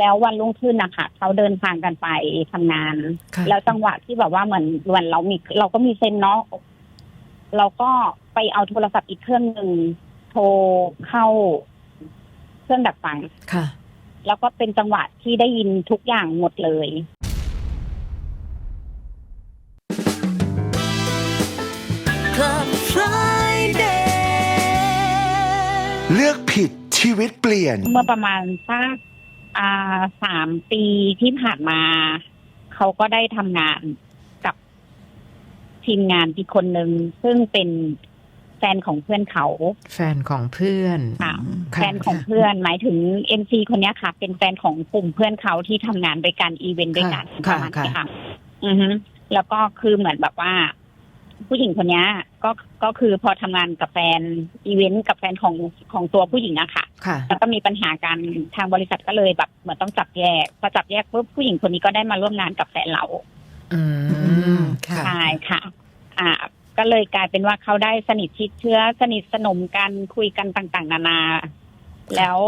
แล้ววันรุ่งขึ้นนะคะเขาเดินทางกันไปทำงาน ค่ะแล้วจังหวะที่แบบว่าเหมือนเหมือนเรามีเราก็มีเซนเนาะเราก็ไปเอาโทรศัพท์อีกเครื่องหนึ่งโทรเข้าเครื่องดักฟัง ค่ะ แล้วก็เป็นจังหวะที่ได้ยินทุกอย่างหมดเลย Club Friday เลือกผิดชีวิตเปลี่ยน เมื่อประมาณสัก อ่าสามปีที่ผ่านมาเขาก็ได้ทำงานกับทีมงานอีกคนหนึ่งซึ่งเป็นแฟนของเพื่อนเขาแฟนของเพื่อนค่ะค่ะแฟนของเพื่อนหมายถึงเอ็มซีคนเนี้ยค่ะ เป็นแฟนของกลุ่มเพื่อนเขาที่ทำงานด้วยกันอีเวนต์ด้วยกันปค่ะระมาณค่ะนี้ค่ะ อือฮึแล้วก็คือเหมือนแบบว่า ผู้หญิงคนเนี้ยก็ก็คือพอทำงานกับแฟนอีเวนต์กับแฟนของของตัวผู้หญิงอะค่ะค่ะ แล้วก็มีปัญหากันทางบริษัทก็เลยแบบเหมือนต้องจับแยกพอจับแยกปุ๊บผู้หญิงคนนี้ก็ได้มาร่วมงานกับแฟนเราอืมค่ะใช่ค่ะ อ่า ก็เลยกลายเป็นว่าเขาได้สนิทชิดเชื้อสนิทสนมกันคุยกันต่าง ๆ นานา แล้ว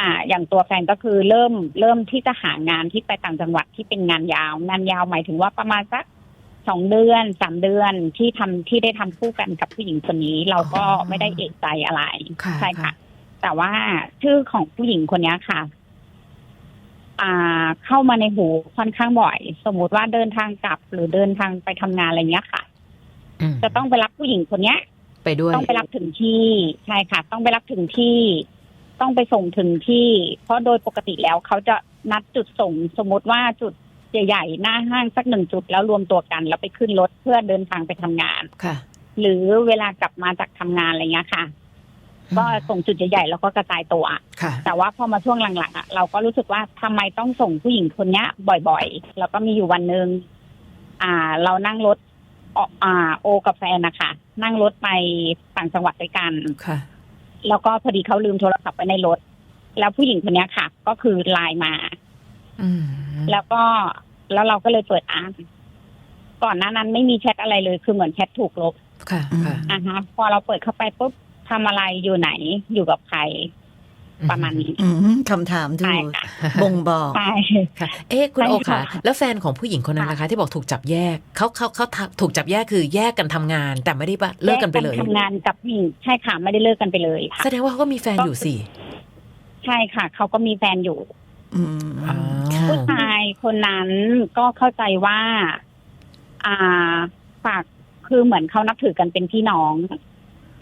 อ่า อย่างตัวแฟนก็คือเริ่มเริ่มที่จะหางานที่ไปต่างจังหวัดที่เป็นงานยาว งานยาวหมายถึงว่าประมาณสัก สองเดือนสามเดือนที่ทำที่ได้ทำคู่กันกับผู้หญิงคนนี้ เราก็อ๋อไม่ได้เอกใจอะไรค่ะใช่ค่ะค่ะ แต่ว่าชื่อของผู้หญิงคนนี้ค่ะ อ่า เข้ามาในหูค่อนข้างบ่อย สมมติว่าเดินทางกลับ หรือเดินทางไปทำงานอะไรเงี้ยค่ะอืมจะต้องไปรับผู้หญิงคนเนี้ย ไปด้วยต้องไปรับถึงที่ใช่ค่ะ ต้องไปรับถึงที่ ต้องไปส่งถึงที่ เพราะโดยปกติแล้วเขาจะนัดจุดส่ง สมมติว่าจุด ใหญ่ๆ หน้าห้างสักหนึ่งจุดแล้วรวมตัวกัน แล้วไปขึ้นรถเพื่อเดินทางไปทำงาน ค่ะ หรือเวลากลับมาจากทำงานอะไรเงี้ยค่ะ ก็ส่งจุดใหญ่ๆแล้วก็กระจายตัวค่ะแต่ว่าพอมาช่วงหลังๆอะเราก็รู้สึกว่าทำไมต้องส่งผู้หญิงคนเนี้ยบ่อยๆ แล้วก็มีอยู่วันหนึ่งอ่า เรานั่งรถออกอ่า โอกับแฟนนะคะนั่งรถไปต่างจังหวัดด้วยกันค่ะ แล้วก็พอดีเขาลืมโทรศัพท์ไว้ในรถ แล้วผู้หญิงคนเนี้ยค่ะ ก็คือไลน์มาอืมแล้วก็ แล้วเราก็เลยเปิดอ่านก่อนหน้านั้นไม่มีแชทอะไรเลย คือเหมือนแชทถูกลบค่ะค่ะอะฮะพอเราเปิดเข้าไปปุ๊บทำอะไรอยู่ไหนอยู่กับใครประมาณนี้อืมคำถามดูใช่ค่ะบ่งบอกใช่ค่ะเอ๊ะคุณใช่โอค่ะค่ะ แล้วแฟนของผู้หญิงคนนั้นนะคะ ที่บอกถูกจับแยกเขาเขาเขาถูกจับแยกคือแยกกันทำงาน แต่ไม่ได้ว่าเลิกกันไปเลยแทำงานกับผู้หญิงใช่ค่ะไม่ได้เลิกกันไปเลยค่ะแสดงว่าเขาก็มีแฟนอยู่สิใช่ค่ะเขาก็มีแฟนอยู่อืมอ๋อค่ะผู้ชาย คนนั้นก็เข้าใจว่า อ่าฝากคือเหมือนเขานับถือกันเป็นพี่น้อง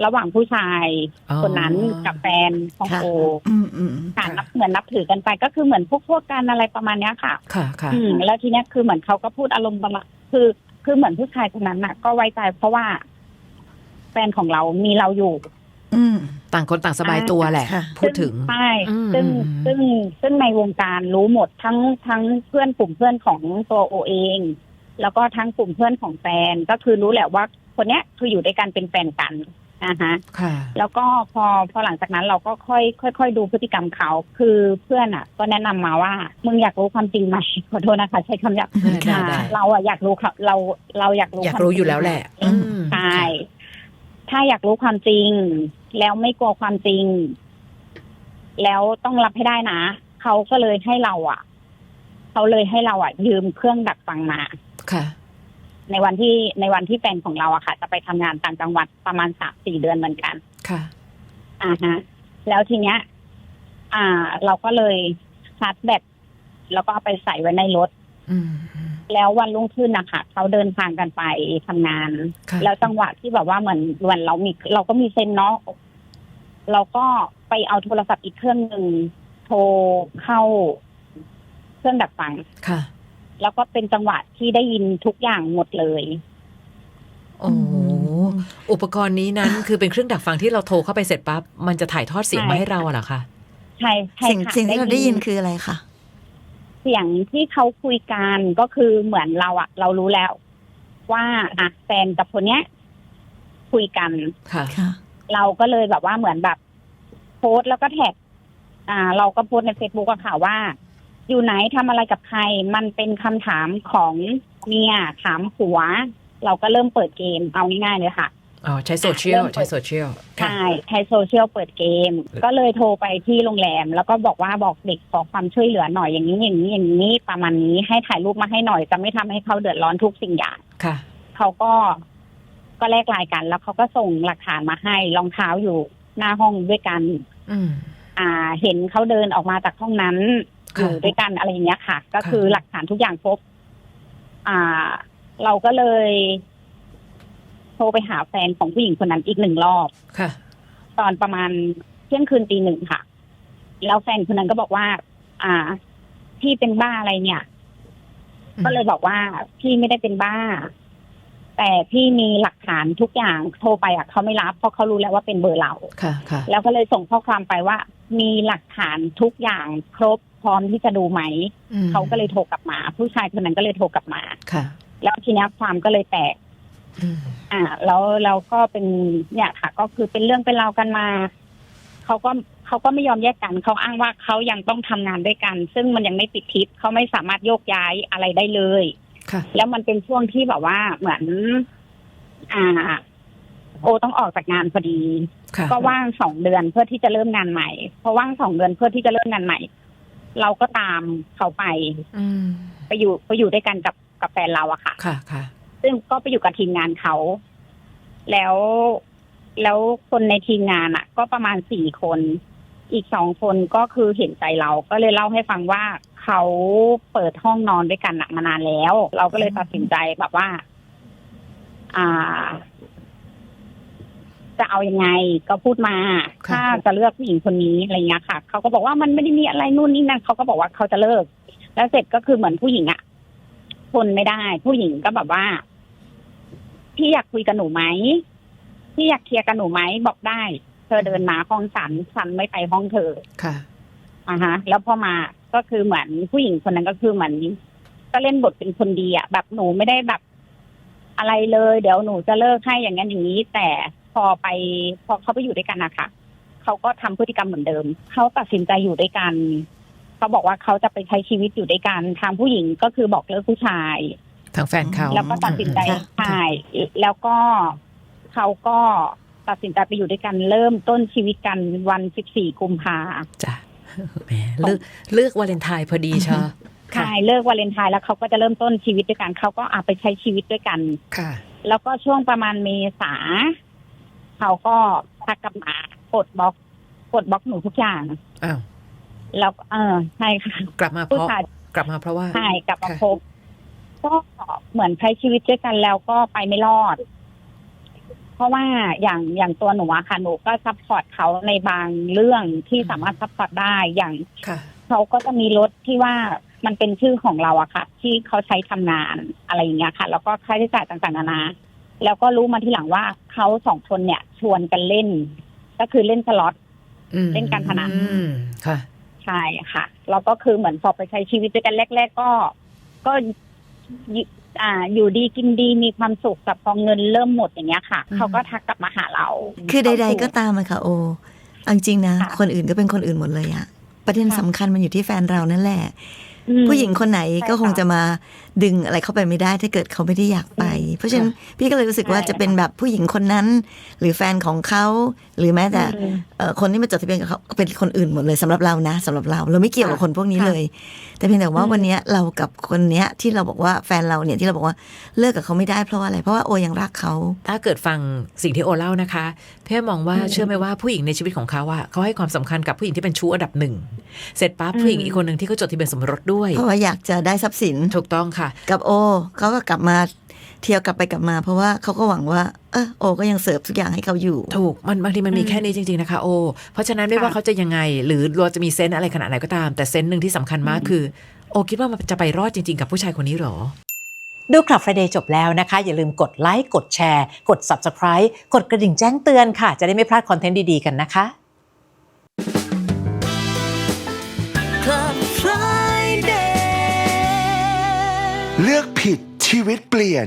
ระหว่างผู้ชาย อ๋อคนนั้นกับแฟนของค่ะ โออืมอืมค่ะนับเหมือนนับถือกันไปก็คือเหมือนพวกพวกกันอะไรประมาณเนี้ยค่ะ ค่ะค่ะ อืมแล้วทีเนี้ยคือเหมือนเขาก็พูดอารมณ์ประมาณคือ คือเหมือนผู้ชายคนนั้นน่ะ ก็ไว้ใจเพราะว่า แฟนของเรามีเราอยู่อืม ต่างคนต่างสบายตัวแหละค่ะพูดถึงใช่อืมซึ่งอืมซึ่งซึ่งในวงการรู้หมดทั้งทั้งเพื่อนกลุ่มเพื่อนของตัวโอเอง แล้วก็ทั้งกลุ่มเพื่อนของแฟนก็คือรู้แหละว่าคนเนี้ยคืออยู่ด้วยกันเป็นแฟนกันนะฮะค่ะแล้วก็พอพอหลังจากนั้นเราก็ค่อยค่อยค่อยดูพฤติกรรมเขา คือเพื่อนอะ ก็แนะนำมาว่า มึงอยากรู้ความจริงไหมขอโทษนะคะ ใช้คำหยาบได้ได้อ่าได้เราอะอยากรู้ค่ะเราเราอยากรู้อยากควมรู้จงอยู่แล้วแหละอืมอืมใช่ ถ้าอยากรู้ความจริง แล้วไม่กลัวความจริง แล้วต้องรับให้ได้นะเขาก็เลยให้เราอะเขาเลยให้เราอะ ยืมเครื่องดักฟังมาค่ะ ในวันที่ในวันที่แฟนของเราอะค่ะ จะไปทำงานต่างจังหวัดประมาณสามสี่เดือนเหมือนกัน ค่ะ อ่าฮะ แล้วทีเนี้ย อ่า เราก็เลยชาร์จแบตแล้วก็เอาไปใส่ไว้ในรถ อืม แล้ววันรุ่งขึ้นนะคะเขาเดินทางกันไปทำงาน ค่ะแล้วจังหวะที่แบบว่าเหมือนเหมือนเรามีเราก็มีเซนเนาะเราก็ไปเอาโทรศัพท์อีกเครื่องหนึ่งโทรเข้าเครื่องดักฟัง ค่ะ แล้วก็เป็นจังหวะที่ได้ยินทุกอย่างหมดเลย โอ้โหอุปกรณ์นี้นั้น คือเป็นเครื่องดักฟังที่เราโทรเข้าไปเสร็จปั๊บมันจะถ่ายทอดเสียงใช่ มาให้เราอะเหรอคะ ใช่ใช่สิ่งค่ะสิ่งที่เราได้ยินคืออะไรคะ เสียงที่เขาคุยกันก็คือเหมือนเราอะเรารู้แล้ว ว่าอะแฟนกับคนเนี้ย คุยกันค่ะ ค่ะ เราก็เลยแบบว่าเหมือนแบบ โพสต์แล้วก็แท็ก อ่า เราก็โพสต์ในเฟซบุ๊กอะค่ะว่า อยู่ไหนทำอะไรกับใคร มันเป็นคำถามของเมียถามผัว เราก็เริ่มเปิดเกมเอาง่ายๆเลยค่ะ อ๋อใช้โซเชียลเริ่มเปิดใช้โซเชียลค่ะใช่ใช้โซเชียลเปิดเกม ก็เลยโทรไปที่โรงแรม แล้วก็บอกว่าบอกเด็กขอความช่วยเหลือหน่อยอย่างนี้อย่างนี้อย่างนี้ประมาณนี้ให้ถ่ายรูปมาให้หน่อยจะไม่ทำให้เขาเดือดร้อนทุกสิ่งอย่างค่ะ เขาก็ก็แลกไลน์กัน แล้วเขาก็ส่งหลักฐานมาให้รองเท้าอยู่หน้าห้องด้วยกัน อืมอ่า เห็นเขาเดินออกมาจากห้องนั้นอค่ะยู่ด้วยกันอะไรอย่างเงี้ยค่ะ ก็คือค่ะหลักฐานทุกอย่างครบอ่า เราก็เลย โทรไปหาแฟนของผู้หญิงคนนั้นอีกหนึ่งรอบ ค่ะ ตอนประมาณเที่ยงคืนตีหนึ่งค่ะ แล้วแฟนคนนั้นก็บอกว่า อ่า พี่เป็นบ้าอะไรเนี่ย อืม ก็เลยบอกว่าพี่ไม่ได้เป็นบ้า แต่พี่มีหลักฐานทุกอย่างโทรไปอะเขาไม่รับเพราะเขารู้แล้วว่าเป็นเบอร์เรา ค่ะ ค่ะ แล้วก็เลยส่งข้อความไปว่า มีหลักฐานทุกอย่างครบพร้อมที่จะดูไหม อืมเขาก็เลยโทรกลับมา ผู้ชายคนนั้นก็เลยโทรกลับมา ค่ะ แล้วทีเนี้ยความก็เลยแตก อืมอ่าแล้วเราก็เป็นเนี่ยค่ะ ก็คือเป็นเรื่องเป็นราวกันมาเขาก็เขาก็ไม่ยอมแยกกันเขาอ้างว่าเขายังต้องทำงานด้วยกัน ซึ่งมันยังไม่ปิดทิปเขาไม่สามารถโยกย้ายอะไรได้เลยค่ะ แล้วมันเป็นช่วงที่แบบว่าเหมือน อ่า โอต้องออกจากงานพอดีค่ะก็ว่างสองเดือนเพื่อที่จะเริ่มงานใหม่พอว่างสองเดือนเพื่อที่จะเริ่มงานใหม่ เราก็ตามเขาไปอืมไปอยู่ไปอยู่ด้วยกันกับกับแฟนเราอะค่ะ ค่ะค่ะ ซึ่งก็ไปอยู่กับทีมงานเขา แล้วแล้วคนในทีมงานอะก็ประมาณสี่คน อีกสองคนก็คือเห็นใจเราก็เลยเล่าให้ฟังว่าเขาเปิดห้องนอนด้วยกันอะมานานแล้ว เราก็เลยตัดสินใจแบบว่า อ่า จะเอายังไงก็พูดมาค่ะถ้าจะเลือกผู้หญิงคนนี้อะไรเงี้ยค่ะเขาก็บอกว่ามันไม่ได้มีอะไรนู่นนี่นั่นเขาก็บอกว่าเขาจะเลิก แล้วเสร็จก็คือเหมือนผู้หญิงอะทนไม่ได้ ผู้หญิงก็แบบว่า พี่อยากคุยกับหนูไหมพี่อยากเคลียร์กับหนูไหมบอกได้ เธอเดินมาห้องฉันฉันไม่ไปห้องเธอค่ะอ่าฮะ แล้วพอมาก็คือเหมือนผู้หญิงคนนั้นก็คือเหมือนก็เล่นบทเป็นคนดีอะแบบหนูไม่ได้แบบอะไรเลย เดี๋ยวหนูจะเลิกให้อย่างนั้นอย่างนี้ แต่พอไปพอเขาไปอยู่ด้วยกันนะคะเขาก็ทำพฤติกรรมเหมือนเดิมเขาตัดสินใจอยู่ด้วยกันเขาบอกว่าเขาจะไปใช้ชีวิตอยู่ด้วยกันทางผู้หญิงก็คือบอกเลิกผู้ชาย ทางแฟนเขาแล้วก็ตัดสินใจค่ะใช่แล้วก็เขาก็ตัดสินใจไปอยู่ด้วยกันเริ่มต้นชีวิตกันวัน14กุมภาจ้ะแหมเลือกเลือกวาเลนไทน์พอดีเชอะค่ะใช่เลิกวาเลนไทน์แล้วเขาก็จะเริ่มต้นชีวิตด้วยกันเขาก็อาไปใช้ชีวิตด้วยกันค่ะ แล้วก็ช่วงประมาณเมษาเขาก็ทักกลับมากดบล็อกกดบล็อกหนูทุกอย่างอ้าวแล้วเออใช่ค่ะ กลับมาเพผู้ราะชายกลับมาเพราะว่าใช่กลับมาค่ะพบ ก็เหมือนใช้ชีวิตด้วยกันแล้วก็ไปไม่รอด เพราะว่าอย่างอย่างตัวหนูอะค่ะหนูก็ซัพพอร์ตเขาในบางเรื่องที่สามารถซัพพอร์ตได้อย่างค่ะ เขาก็จะมีรถที่ว่ามันเป็นชื่อของเราอะค่ะ ที่เขาใช้ทำงานอะไรอย่างเงี้ยค่ะ แล้วก็ค่าใช้จ่ายต่างๆนานา แล้วก็รู้มาทีหลังว่าเขาสองคนเนี่ย ชวนกันเล่น ก็คือเล่นสล็อต อืมเล่นการพนัน อืมค่ะ ใช่ค่ะแล้วก็คือเหมือนพอไปใช้ชีวิตด้วยกันแรก ๆ ก็ ก็ยิ อ่าอยู่ดีกินดีมีความสุขแต่พอเงินเริ่มหมดอย่างเงี้ยค่ะอืมเขาก็ทักกลับมาหาเรา คือใด ๆ ก็ตามอะค่ะโอเอาจริงๆนะค่ะคนอื่นก็เป็นคนอื่นหมดเลยอะประเด็นค่ะสำคัญมันอยู่ที่แฟนเรานั่นแหละอืม ผู้หญิงคนไหนก็ใช่ค่ะคงจะมาดึงอะไรเข้าไปไม่ได้ ถ้าเกิดเขาไม่ได้อยากไป เพราะฉะนั้นพี่ก็เลยรู้สึกว่าใช่จะเป็นแบบผู้หญิงคนนั้น หรือแฟนของเขาหรือแม้แต่อืมเอ่อคนที่มาจดทะเบียนกับเขาก็เป็นคนอื่นหมดเลยสำหรับเรานะสำหรับเราเราไม่เกี่ยวกับค่ะคนพวกนี้ค่ะเลย แต่เพียงแต่ว่าอืมวันเนี้ยเรากับคนเนี้ยที่เราบอกว่าแฟนเราเนี่ยที่เราบอกว่าเลิกกับเขาไม่ได้เพราะว่าอะไรเพราะว่าโอยังรักเขา ถ้าเกิดฟังสิ่งที่โอเล่านะคะพี่มองว่าอืมเชื่อไหมว่าผู้หญิงในชีวิตของเขาอะเขาให้ความสำคัญกับผู้หญิงที่เป็นชู้อันดับหนึ่งเสร็จปั๊บอืมผู้หญิงอีกคนหนึ่งที่เขาจดทะเบียนสมรสด้วยเพราะว่าอยากจะได้ทรัพย์สินถูกต้องค่ะ กับโอเขาก็กลับมาเที่ยวกลับไปกลับมาเพราะว่าเขาก็หวังว่าเออโอก็ยังเสิร์ฟทุกอย่างให้เขาอยู่ ถูกมันบางทีมันมีอืมแค่นี้จริง ๆ นะคะ โอ เพราะฉะนั้นไม่ค่ะว่าเขาจะยังไง หรือเราจะมีเซนส์อะไรขนาดไหนก็ตาม แต่เซนส์หนึ่งที่สำคัญมากคือ โอคิดว่ามันจะไปรอดจริง ๆ กับผู้ชายคนนี้เหรอ ดูคลับ Friday จบแล้วนะคะ อย่าลืมกดไลค์กดแชร์ กด Subscribe กดกระดิ่งแจ้งเตือนค่ะ จะได้ไม่พลาดคอนเทนต์ดีๆกันนะคะ เลือกผิดชีวิตเปลี่ยน